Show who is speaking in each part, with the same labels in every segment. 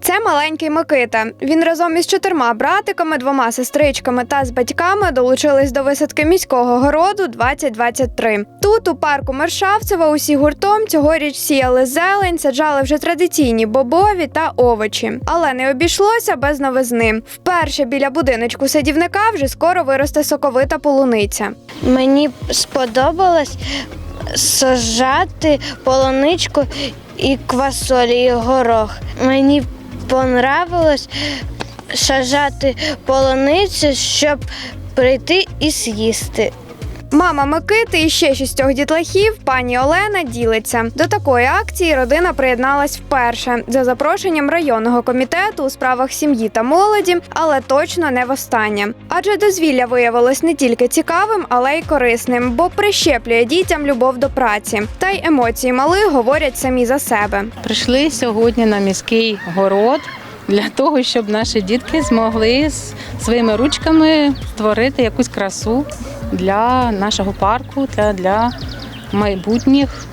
Speaker 1: Це маленький Микита. Він разом із чотирма братиками, двома сестричками та з батьками долучились до висадки міського городу 2023. Тут, у парку Мершавцева, усі гуртом цьогоріч сіяли зелень, саджали вже традиційні бобові та овочі. Але не обійшлося без новизни. Вперше біля будиночку садівника вже скоро виросте соковита полуниця.
Speaker 2: Мені сподобалось сажати полуничку і квасолі, і горох. Мені понравилось сажати полуницю, щоб прийти і з'їсти.
Speaker 1: Мама Микити і ще шістьох дітлахів, пані Олена, ділиться. До такої акції родина приєдналась вперше за запрошенням районного комітету у справах сім'ї та молоді, але точно не востаннє. Адже дозвілля виявилось не тільки цікавим, але й корисним, бо прищеплює дітям любов до праці. Та й емоції малих говорять самі за себе.
Speaker 3: Прийшли сьогодні на міський город для того, щоб наші дітки змогли своїми ручками створити якусь красу для нашого парку та для майбутніх,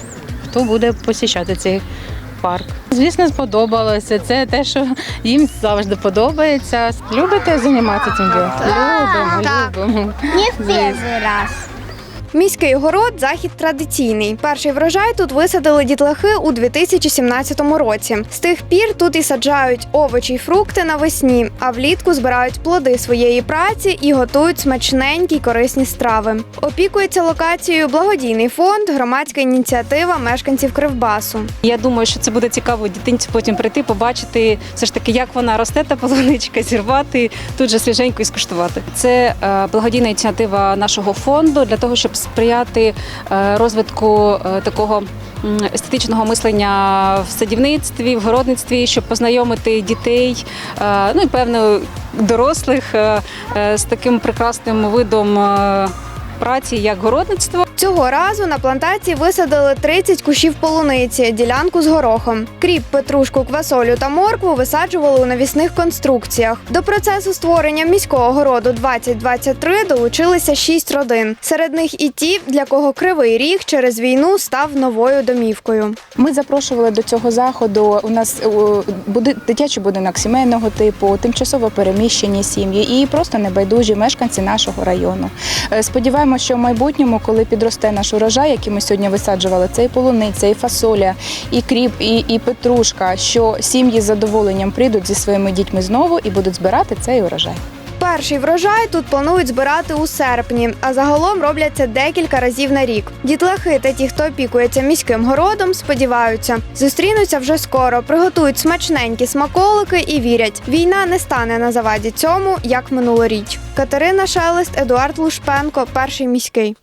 Speaker 3: хто буде посіщати цей парк. Звісно, сподобалося. Це те, що їм завжди подобається. Любите займатися цим ділом? Любимо, любимо.
Speaker 2: Не в перший раз.
Speaker 1: Міський город захід традиційний. Перший врожай тут висадили дітлахи у 2017 році. З тих пір тут і саджають овочі й фрукти навесні, а влітку збирають плоди своєї праці і готують смачненькі й корисні страви. Опікується локацією благодійний фонд, громадська ініціатива мешканців Кривбасу.
Speaker 4: Я думаю, що це буде цікаво дитинці потім прийти, побачити все ж таки, як вона росте, та полуничка, зірвати тут же свіженько і скуштувати. Це е, благодійна ініціатива нашого фонду для того, щоб сприяти е, розвитку е, такого естетичного мислення в садівництві, в городництві, щоб познайомити дітей, е, ну і певно дорослих з таким прекрасним видом праці, як городництво.
Speaker 1: Цього разу на плантації висадили 30 кущів полуниці, ділянку з горохом. Кріп, петрушку, квасолю та моркву висаджували у навісних конструкціях. До процесу створення міського городу 2023 долучилися 6 родин. Серед них і ті, для кого кривий ріг через війну став новою домівкою.
Speaker 5: Ми запрошували до цього заходу. У нас е, дитячий будинок сімейного типу, тимчасово переміщені сім'ї і просто небайдужі мешканці нашого району. Е, Сподіваємося, що в майбутньому, коли підросте наш урожай, який ми сьогодні висаджували, це і полуниця, і фасоля, і кріп, і, і петрушка, що сім'ї з задоволенням прийдуть зі своїми дітьми знову і будуть збирати цей урожай.
Speaker 1: Перший врожай тут планують збирати у серпні, а загалом роблять це декілька разів на рік. Дітлахи та ті, хто опікується міським городом, сподіваються, зустрінуться вже скоро, приготують смачненькі смаколики і вірять, війна не стане на заваді цьому, як минулоріч. Катерина Шелест, Едуард Лушпенко, перший міський.